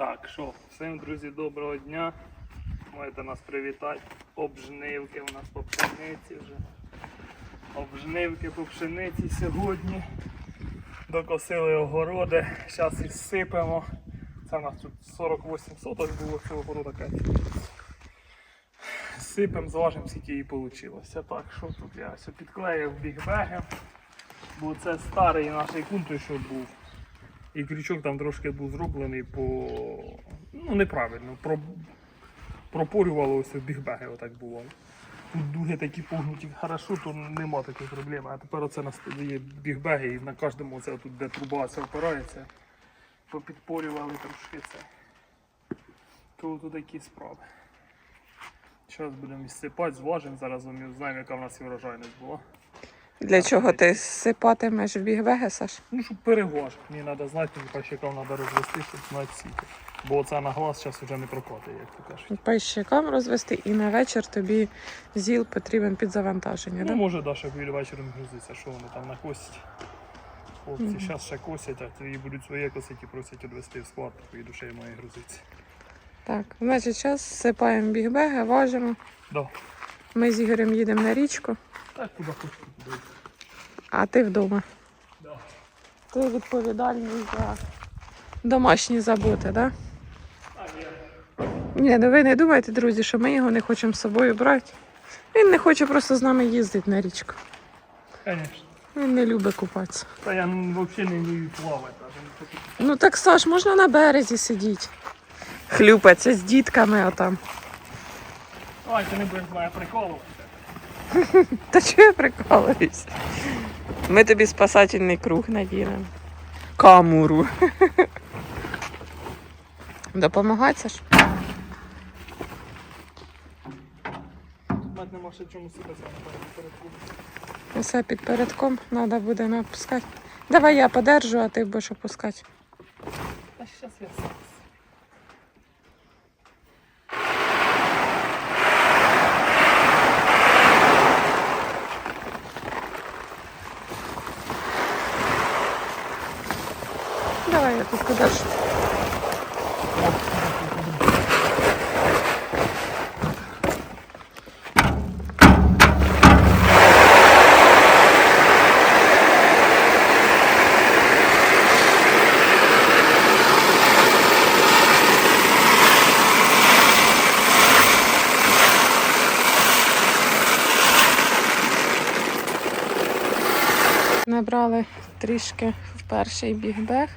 Так, що, всім, друзі, доброго дня. Можете нас привітати. Обжнивки у нас по пшениці вже. Обжнивки по пшениці сьогодні. Докосили огороди. Зараз і сипемо. Це у нас тут 48 соток було цього города. Катя. Сипемо, зважимо, скільки її вийшло. Так, що тут я все підклеїв бігбеги. Бо це старий наш кун, той, що був. І крючок там трошки був зроблений по. ну неправильно, про... пропорювало ось в бігбеги, отак було. Тут дуги такі погнуті хорошо, то нема такої проблеми. А тепер оце на є бігбеги і на кожному оце тут, де труба це опирається, попідпорювали трошки це. То тут такі справи. Зараз будемо сипати, зважимо, зараз знаємо, яка в нас і врожайність була. Для чого ти сипатимеш в бігвеги, Саш? Ну, щоб переглажити. Мені треба знати, мені пащикам треба розвести, щоб знати скільки. Бо це на глаз зараз вже не прокатить, як то кажуть. Пайщикам розвести і на вечір тобі зіл потрібен під завантаження. Ну, Да? може, Даша біля вечором грузиться, що вони там накосять. Хлопці зараз ще косять, а тоді будуть своє косити і просять відвести в склад, поїду ще й має грузитися. Так, значить, зараз сипаємо бігбеги, важимо. Да. Ми з Ігорем їдемо на річку, Так, куди хочу, туди. а ти вдома. Да. Ти відповідальний за домашні заботи, так? Да? Ні. Ні, ну ви не думайте, друзі, що ми його не хочемо з собою брати. Він не хоче просто з нами їздити на річку. Звісно. Він не любить купатися. Та я ну, взагалі не вмію плавати. Ну так Саш, можна на березі сидіти. Хлюпатися з дітками отам. Ай, ти не будеш мене приколу. Та чого я прикалуюсь? Ми тобі спасательний круг надінемо. Камуру. Допомагати, Саш? Мать нема ще чому сипатися, напевно, перед клубом. Усе під передком треба буде напускати. Давай я подержу, а ти будеш опускати. Та щас я сам. Давай я тут подержу. Набрали трішки в перший бігбег.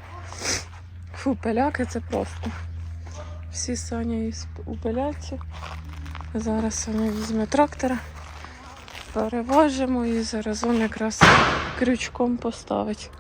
Фу, пеляки це просто. Всі Соня у пеляці. Зараз Соня візьме трактора, переважимо і заразом якраз крючком поставить.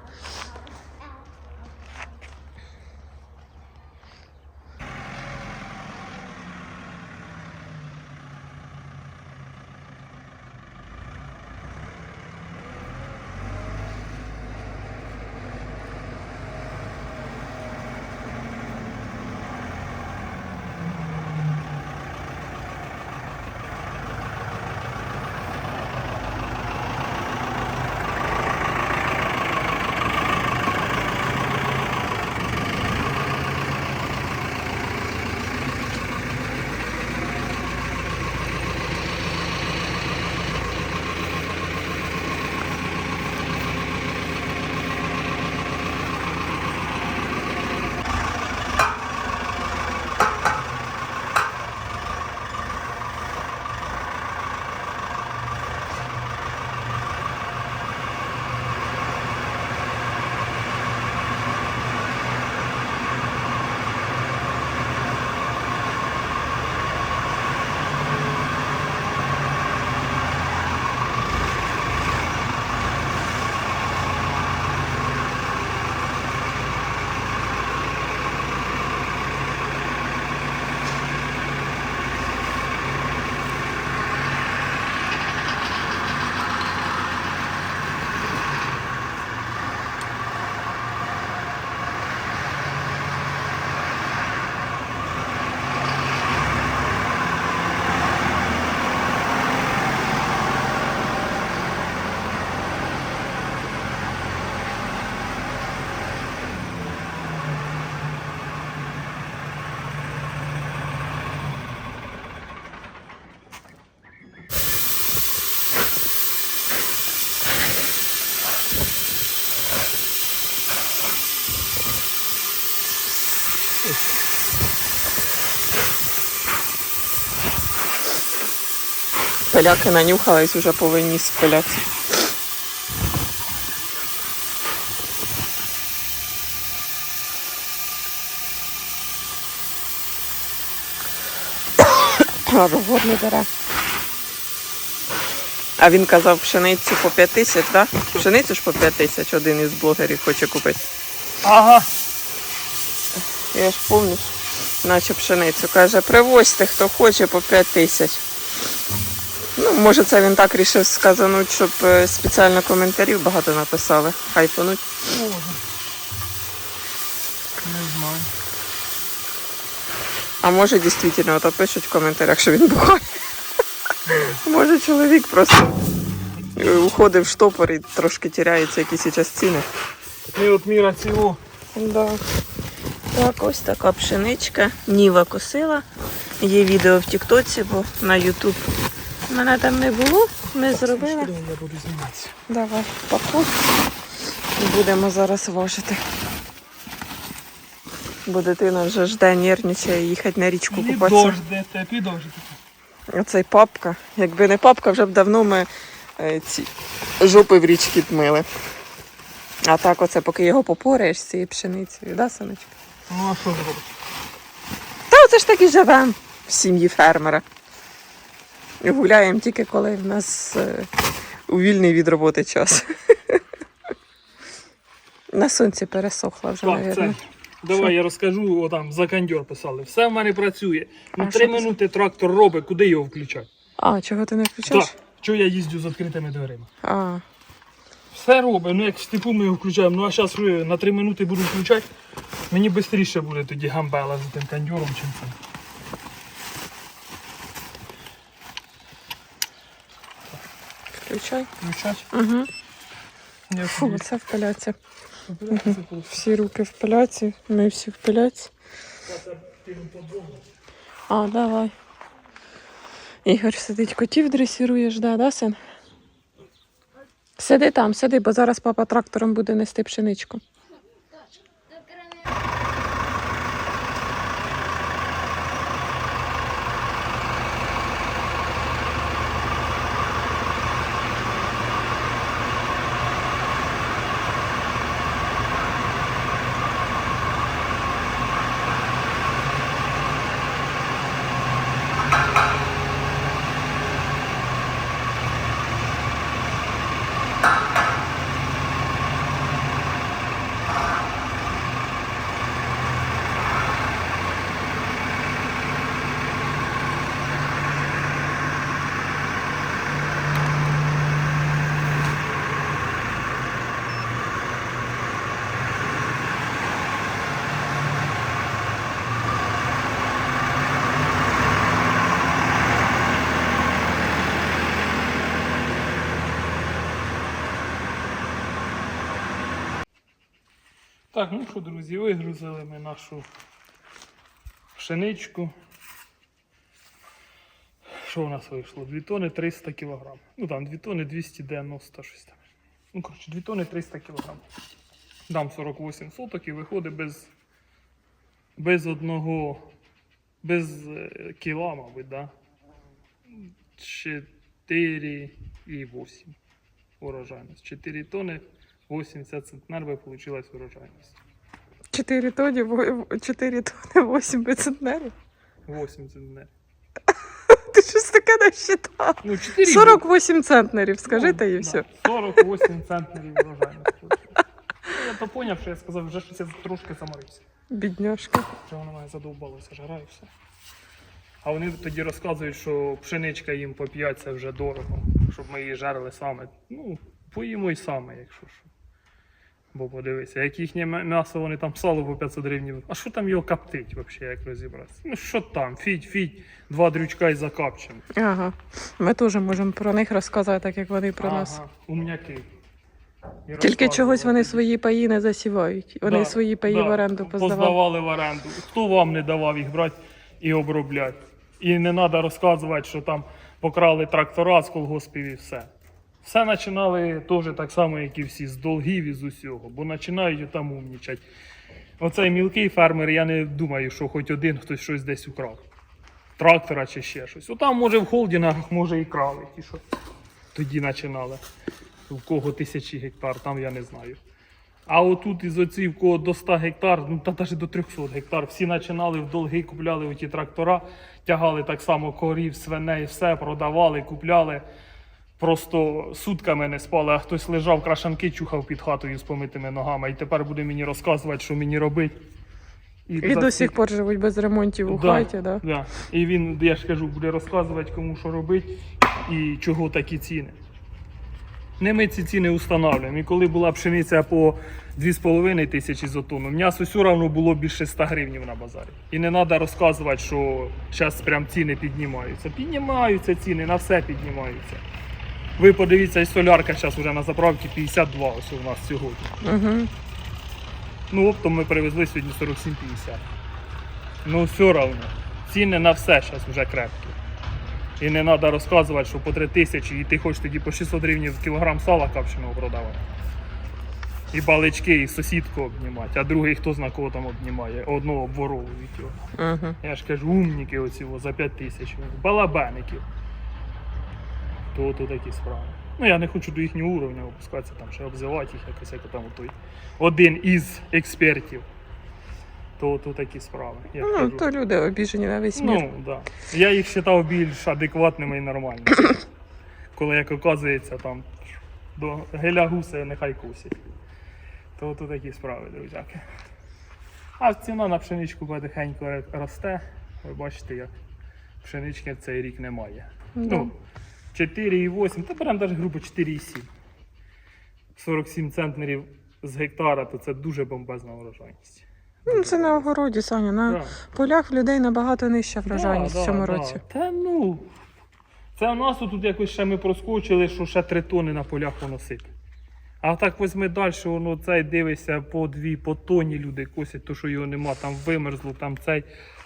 Поляки нанюхались, уже повинні спилятися. А рогор не бере. А він казав пшеницю по 5 тисяч, так? Да? Пшеницю ж по 5 тисяч один із блогерів хоче купити. Ага. Я ж помню, наче пшеницю. Каже, привозьте, хто хоче по 5 тисяч. Ну, може, це він так рішив сказануть, щоб е, спеціально коментарів багато написали. Хайпануть. Може. Не знаю. А може, дійсно, то пишуть в коментарях, що він бухає. Може, чоловік просто е, уходить в штопор і трошки тіряється якісь зараз ціни. От міра цього. Да. Так, ось така пшеничка. Ніва косила. Є відео в Тіктоці, бо на Ютуб мене там не було. Ми зробили. Я буду зніматися. Давай, пакуй. І Будемо зараз важити. Бо дитина вже жде, нервничає їхати на річку купатися. Підождете, підождете. Оцей папка. Якби не папка, вже б давно ми е, ці жопи в річці б мили. А так, оце поки його попораєш з цією пшеницею, да, сонечко? Ну а що зробити? Та оце ж так і живемо в сім'ї фермера. Гуляємо тільки коли в нас е, у вільний від роботи час. На сонці пересохла вже, Так, мабуть. це. Давай я розкажу, о, там за кондьор писали. Все в мене працює. Ну, три що минути трактор робить, куди його включати? А, чого ти не включаєш? Так. Чого я їздю з відкритими дверима? А, Все робить, ну як в степу ми його включаємо. Ну а зараз на три минути буду включати. Мені швидше буде тоді гамбела за тим кондьором, чим це. Включай. Включать? Угу. Я Фу, це в пиляці. Всі руки в пиляці, ми всі в пиляці. А, давай. Ігор сидить, котів дресіруєш, да, да, син? Сиди там, сиди, бо зараз папа трактором буде нести пшеничку. Так, ну що, друзі, вигрузили ми нашу пшеничку. Що у нас вийшло? 2 тони 300 кг. Ну там 2 тони 290 щось там. Ну, коротше, 2 тони 300 кг. Дам 48 соток і виходить без, без одного, без е, кіла, мабуть, да? 4,8 урожайність. 4 тони 80 центнер би вийшла урожайність. 4 тоні, 4 тони, 8 центнерів. 8 центнерів. Ти щось таке насчитав. Ну, 4 48 центнерів, скажи та і да, все. 48 центнерів урожайності. Ну, Я то поняв, що я сказав, вже щось я трошки заморився. Бідняшка. Вже воно мене задовбалося, жара і все. А вони тоді розказують, що пшеничка їм по 5 це вже дорого, щоб ми її жарили саме. Ну, поїмо й саме, якщо що. Бо подивися, як їхнє м'ясо, вони там сало по 500 гривень. А що там його коптить взагалі, як розібратися? Ну що там, фіть, фіть, два дрючка і закапчемо. Ага. Ми теж можемо про них розказати, так як вони про нас. Ага, умняки. І Тільки чогось вони свої паї не засівають. Вони Да, свої паї да, в оренду поздавали. Поздавали в оренду. Хто вам не давав їх брати і обробляти? І не треба розказувати, що там покрали трактора з колгоспів і все. Все починали теж так само, як і всі, з долгів і з усього, бо починають там умнічати. Оцей мілкий фермер, я не думаю, що хоч один хтось щось десь украв. Трактора чи ще щось. Отам, може, в холдингах, може, і крали ті, що тоді починали. В кого тисячі гектар, там я не знаю. А отут із оці, в кого до 100 гектар, ну та навіть до 300 гектар, всі починали в долги, купляли оті трактора, тягали так само корів, свиней, все, продавали, купляли. Просто сутками не спали, а хтось лежав, крашанки чухав під хатою з помитими ногами. І тепер буде мені розказувати, що мені робити. І за до сих пор живуть без ремонтів у Да, хаті, да? Да. І він, я ж кажу, буде розказувати, кому що робити і чого такі ціни. Не ми ці ціни встановлюємо. І коли була пшениця по 2,5 тисячі за тонну, м'ясо все одно було більше 100 гривень на базарі. І не треба розказувати, що зараз прям ціни піднімаються. Піднімаються ціни, на все піднімаються. Ви подивіться, і солярка зараз вже на заправці 52 ось у нас сьогодні. Угу. Ну, оптом ми привезли сьогодні 47,50. Ну, все одно. Ціни на все зараз вже крепкі. І не треба розказувати, що по 3 тисячі, і ти хочеш тоді по 600 гривень кілограм сала капченого продавати. І балички, і сусідку обнімати, а другий хто зна кого там обнімає, одного обворовують його. Угу. Я ж кажу, умніки оці о, за 5 тисяч, балабеники. То, то такі справи. Ну я не хочу до їхнього уровня опускатися, там ще обзивати їх якось, як там той один із експертів. То, то такі справи. Я Ну, кажу. то люди обіжені на весь мір. Ну, да. Я їх вважав більш адекватними і нормальними. Коли як оказується там до геля гуси нехай кусять. То, то такі справи, друзяки. А ціна на пшеничку потихеньку росте. Ви бачите, як пшенички цей рік немає. Ну, 4,8, та беремо навіть грубо 4,7. 47 центнерів з гектара, то це дуже бомбезна врожайність. Ну, це на огороді, Саня. На Да. полях в людей набагато нижча врожайність Да, в цьому да, році. Да. Та ну. Це у нас тут якось ще ми проскочили, що ще три тони на полях воно сипе. А так возьми далі, воно цей дивишся по дві, по тоні люди косять, то що його нема, там вимерзло, там цей,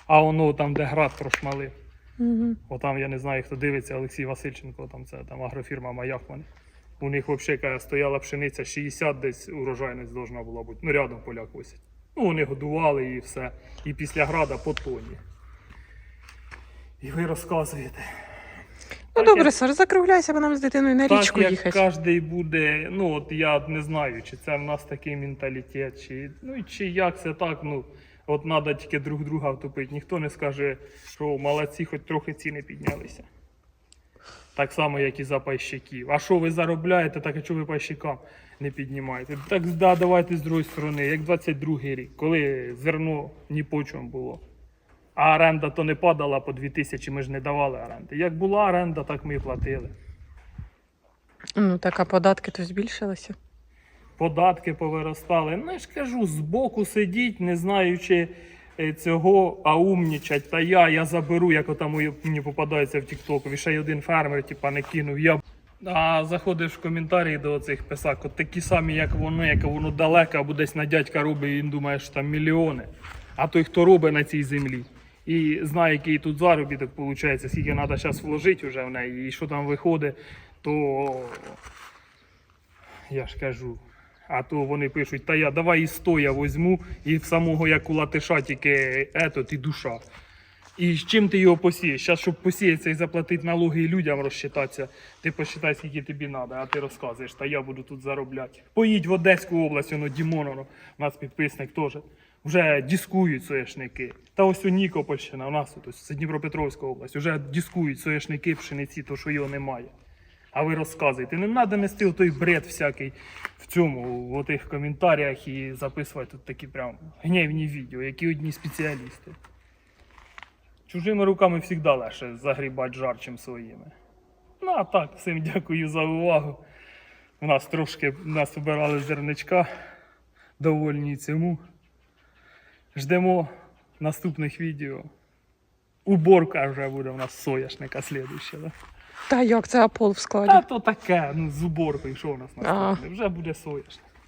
а воно там, де град прошмалив. Угу. Отам я не знаю, хто дивиться, Олексій Васильченко, там це там агрофірма Маяк вони. У них взагалі стояла пшениця 60 десь урожайність должна була бути. Ну, рядом поля косять. Ну, вони годували і все. І після града по тоні. І ви розказуєте. Ну Так, добре, як- Саш, закругляйся, бо нам з дитиною на так, річку як їхати. кожен буде, ну от я не знаю, чи це в нас такий менталітет, чи, ну, чи як це так, ну, от треба тільки друг друга втопити. Ніхто не скаже, що молодці, хоч трохи ціни піднялися. Так само, як і за пайщиків. А що ви заробляєте, так а чого ви пайщикам не піднімаєте? Так да, давайте з другої сторони, як 22-й рік, коли зерно ні по чому було. А оренда то не падала по 2000, ми ж не давали оренди. Як була оренда, так ми і платили. Ну так, а податки то збільшилися. Податки повиростали. Ну я ж кажу, збоку сидіть, не знаючи е, цього, а умнічать. Та я, я заберу, як отам мені попадається в Тіктоку. Ще й один фермер, типа, не кинув. Я... А заходиш в коментарі до цих писак, от такі самі, як вони, як воно далеко, або десь на дядька робить, і він думає, що там мільйони. А той, хто робить на цій землі. І знає, який тут заробіток виходить, скільки треба зараз вложити вже в неї, і що там виходить, то я ж кажу. А то вони пишуть, та я давай і 100 я возьму, і в самого як у латиша тільки етот і душа. І з чим ти його посієш? Зараз, щоб посіятися і заплатити налоги і людям розчитатися, ти посчитай, скільки тобі треба, а ти розказуєш, та я буду тут заробляти. Поїдь в Одеську область, воно Дімон, воно, у нас підписник теж. Вже дискують соєшники. Та ось у Нікопольщина, у нас тут це Дніпропетровська область, вже дискують соєшники пшениці, то що його немає. А ви розказуєте. Не треба нести той бред всякий в цьому, в отих коментарях і записувати тут такі прям гнівні відео, які одні спеціалісти. Чужими руками завжди легше загрібати жар, чим своїми. Ну а так, всім дякую за увагу. У нас трошки нас обирали зерничка. Довольні цьому. Ждемо наступних відео. Уборка вже буде у нас соняшника слідуща. Да? Та як це Апол в складі? Та то таке, ну з уборкою, що у нас наступне? Вже буде соняшник.